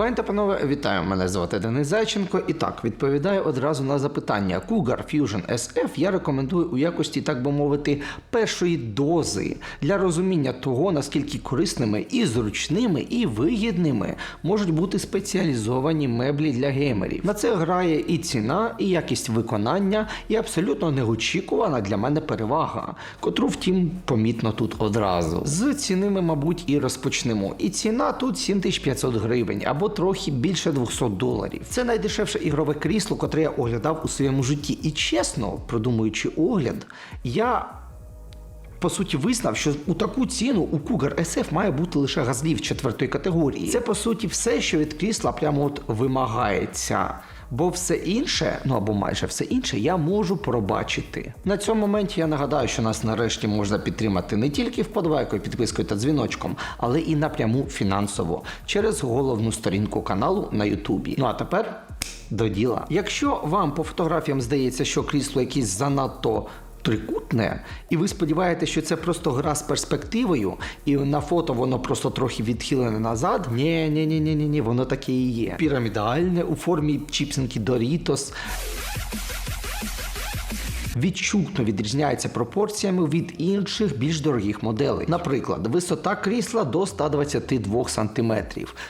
Пані та панове, вітаю! Мене звати Денис Зайченко. І так, відповідаю одразу на запитання. Cougar Fusion SF я рекомендую у якості, так би мовити, першої дози для розуміння того, наскільки корисними і зручними, і вигідними можуть бути спеціалізовані меблі для геймерів. На це грає і ціна, і якість виконання, і абсолютно неочікувана для мене перевага, котру, втім, помітно тут одразу. З ціни ми, мабуть, і розпочнемо. І ціна тут 7500 гривень або трохи більше 200 доларів. Це найдешевше ігрове крісло, котре я оглядав у своєму житті. І чесно, продумуючи огляд, я. По суті, визнав, що у таку ціну у Cougar SF має бути лише газлів четвертої категорії. Це по суті все, що від крісла прямо от вимагається. Бо все інше, ну або майже все інше, я можу пробачити. На цьому моменті я нагадаю, що нас нарешті можна підтримати не тільки вподобайкою, підпискою та дзвіночком, але і напряму фінансово через головну сторінку каналу на Ютубі. Ну а тепер до діла. Якщо вам по фотографіям здається, що крісло якесь занадто трикутне, і ви сподіваєтеся, що це просто гра з перспективою, і на фото воно просто трохи відхилене назад. Ні, ні, ні, ні, ні, ні, воно таке і є. Пірамідальне у формі чіпсинки Doritos. Відчутно відрізняється пропорціями від інших більш дорогих моделей. Наприклад, висота крісла до 122 см.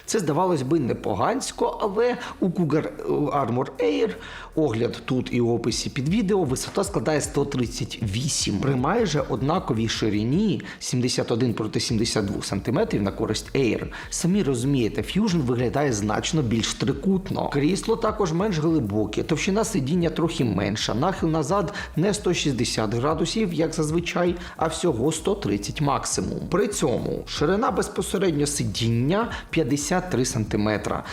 Це здавалось би непогансько, але у Cougar Armor Air огляд тут і у описі під відео висота складає 138 при майже однаковій ширині 71 проти 72 см на користь Air. Самі розумієте, Fusion виглядає значно більш трикутно. Крісло також менш глибоке, товщина сидіння трохи менша, нахил назад не 160 градусів, як зазвичай, а всього 130 максимум. При цьому ширина безпосередньо сидіння 53 см.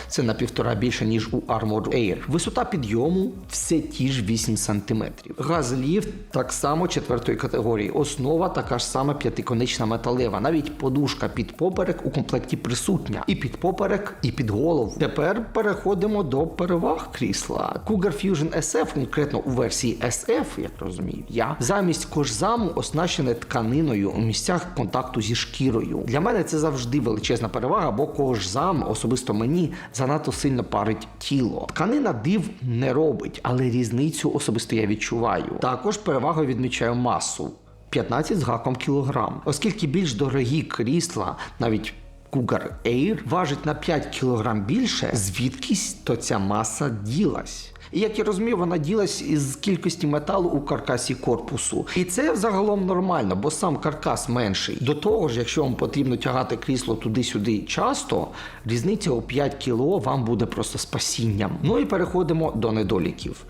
Це на півтора більше, ніж у Armor Air. Висота підйому все ті ж 8 см. Газліфт так само четвертої категорії. Основа така ж сама п'ятиконечна металева. Навіть подушка під поперек у комплекті присутня. І під поперек, і під голову. Тепер переходимо до переваг крісла. Cougar Fusion SF, конкретно у версії SF, як розумію, я замість кожзаму оснащене тканиною у місцях контакту зі шкірою. Для мене це завжди величезна перевага, бо кожзам, особисто мені, занадто сильно парить тіло. Тканина див не робить, але різницю особисто я відчуваю. Також перевагою відмічаю масу. 15 з гаком кілограм. Оскільки більш дорогі крісла, навіть Cougar Air, важить на 5 кг більше, звідкись то ця маса ділась. Як я розумію, вона ділась із кількості металу у каркасі корпусу. І це взагалом нормально, бо сам каркас менший. До того ж, якщо вам потрібно тягати крісло туди-сюди часто, різниця у 5 кг вам буде просто спасінням. Ну і переходимо до недоліків.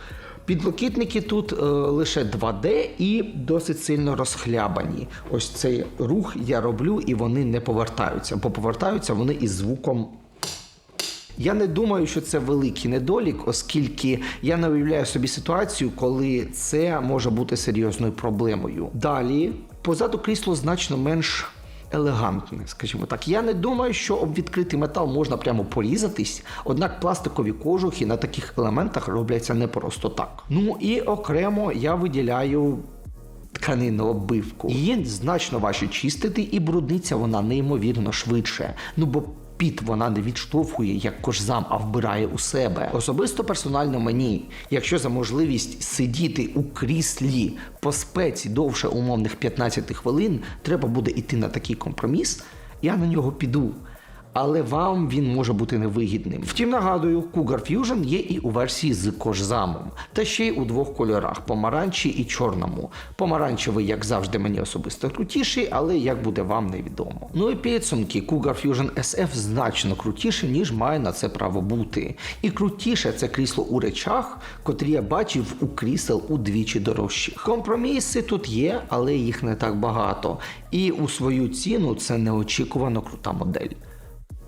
Підлокітники тут е, лише 2D і досить сильно розхлябані. Ось цей рух я роблю, і вони не повертаються, бо повертаються вони із звуком. Я не думаю, що це великий недолік, оскільки я не уявляю собі ситуацію, коли це може бути серйозною проблемою. Далі, позаду крісло значно менш елегантне, скажімо так. Я не думаю, що об відкритий метал можна прямо порізатись, однак пластикові кожухи на таких елементах робляться не просто так. Ну і окремо я виділяю. Тканинну оббивку. Її значно важче чистити, і брудниться вона неймовірно швидше. Ну бо піт вона не відштовхує як кожзам, а вбирає у себе. Особисто персонально мені, якщо за можливість сидіти у кріслі по спеці довше умовних 15 хвилин, треба буде йти на такий компроміс, я на нього піду. Але вам він може бути невигідним. Втім, нагадую, Cougar Fusion є і у версії з кожзамом, та ще й у двох кольорах помаранчі і чорному. Помаранчевий, як завжди, мені особисто крутіший, але як буде вам невідомо. Ну і підсумки, Cougar Fusion SF значно крутіше, ніж має на це право бути. І крутіше це крісло у речах, котрі я бачив у крісел удвічі дорожчих. Компроміси тут є, але їх не так багато. І у свою ціну це неочікувано крута модель.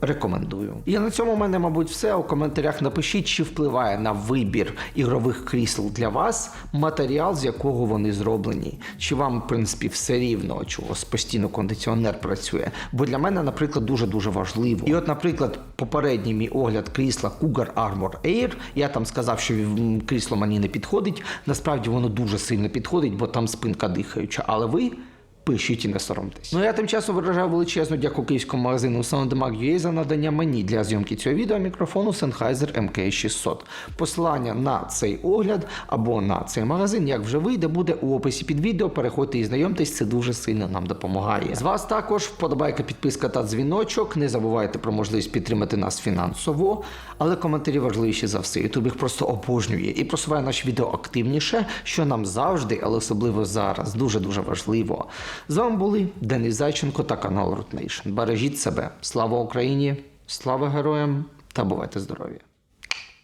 Рекомендую. І на цьому в мене, мабуть, все. У коментарях напишіть, чи впливає на вибір ігрових крісел для вас матеріал, з якого вони зроблені. Чи вам, в принципі, все рівно, чого постійно кондиціонер працює. Бо для мене, наприклад, дуже-дуже важливо. І от, наприклад, попередній мій огляд крісла Cougar Armor Air, я там сказав, що крісло мені не підходить. Насправді воно дуже сильно підходить, бо там спинка дихаюча. Але ви Пишіть і не соромтесь. Ну я тим часом виражаю величезну дяку київському магазину Soundmark.ua за надання мені для зйомки цього відео мікрофону Sennheiser MK600. Посилання на цей огляд або на цей магазин, як вже вийде, буде у описі під відео. Переходьте і знайомтесь, це дуже сильно нам допомагає. З вас також вподобайка, підписка та дзвіночок. Не забувайте про можливість підтримати нас фінансово, але коментарі важливіші за все. Ютуб їх просто обожнює і просуває наші відео активніше, що нам завжди, але особливо зараз, дуже дуже важливо. З вами були Денис Зайченко та канал Nation. Бережіть себе. Слава Україні! Слава героям та бувайте здорові!